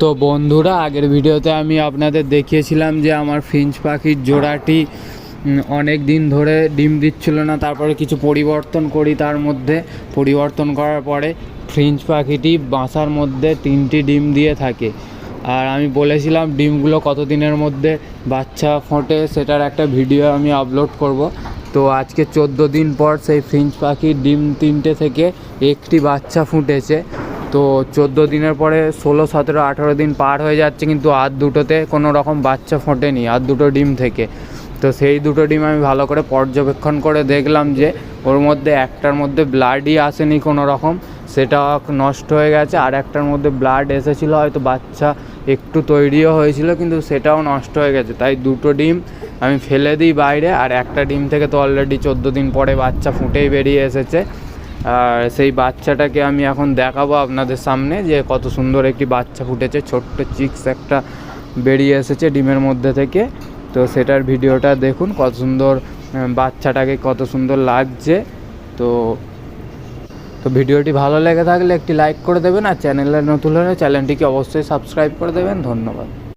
তো বন্ধুরা, আগের ভিডিওতে আমি আপনাদের দেখিয়েছিলাম যে আমার ফিঞ্চ পাখির জোড়াটি অনেক দিন ধরে ডিম দিচ্ছিল না, তারপরে কিছু পরিবর্তন করি তার মধ্যে। পরিবর্তন করার পরে ফ্রিঞ্চ পাখিটি বাসার মধ্যে তিনটি ডিম দিয়ে থাকে। আর আমি বলেছিলাম, ডিমগুলো কত দিনের মধ্যে বাচ্চা ফোটে সেটার একটা ভিডিও আমি আপলোড করব। তো আজকে চোদ্দ দিন পর সেই ফ্রিঞ্চ পাখির ডিম তিনটে থেকে একটি বাচ্চা ফুটেছে। তো চোদ্দ দিনের পরে ষোলো, সতেরো, আঠেরো দিন পার হয়ে যাচ্ছে কিন্তু আর দুটোতে কোনো রকম বাচ্চা ফোটেনি, আর দুটো ডিম থেকে। তো সেই দুটো ডিম আমি ভালো করে পর্যবেক্ষণ করে দেখলাম যে ওর মধ্যে একটার মধ্যে ব্লাডই আসেনি কোনো রকম, সেটা নষ্ট হয়ে গেছে, আর একটার মধ্যে ব্লাড এসেছিল, হয়তো বাচ্চা একটু তৈরিও হয়েছিল, কিন্তু সেটাও নষ্ট হয়ে গেছে। তাই দুটো ডিম আমি ফেলে দিই বাইরে, আর একটা ডিম থেকে তো অলরেডি চোদ্দ দিন পরে বাচ্চা ফুটেই বেরিয়ে এসেছে। আর সেই বাচ্চাটাকে আমি এখন দেখাবো আপনাদের সামনে যে কত সুন্দর একটি বাচ্চা ফুটেছে। ছোট্ট চিক্স একটা বেরিয়ে এসেছে ডিমের মধ্যে থেকে। তো সেটার ভিডিওটা দেখুন, কত সুন্দর বাচ্চাটাকে কত সুন্দর লাগছে। তো তো ভিডিওটি ভালো লেগে থাকলে একটি লাইক করে দেবেন আর চ্যানেলে নতুন হলে চ্যানেলটিকে অবশ্যই সাবস্ক্রাইব করে দেবেন। ধন্যবাদ।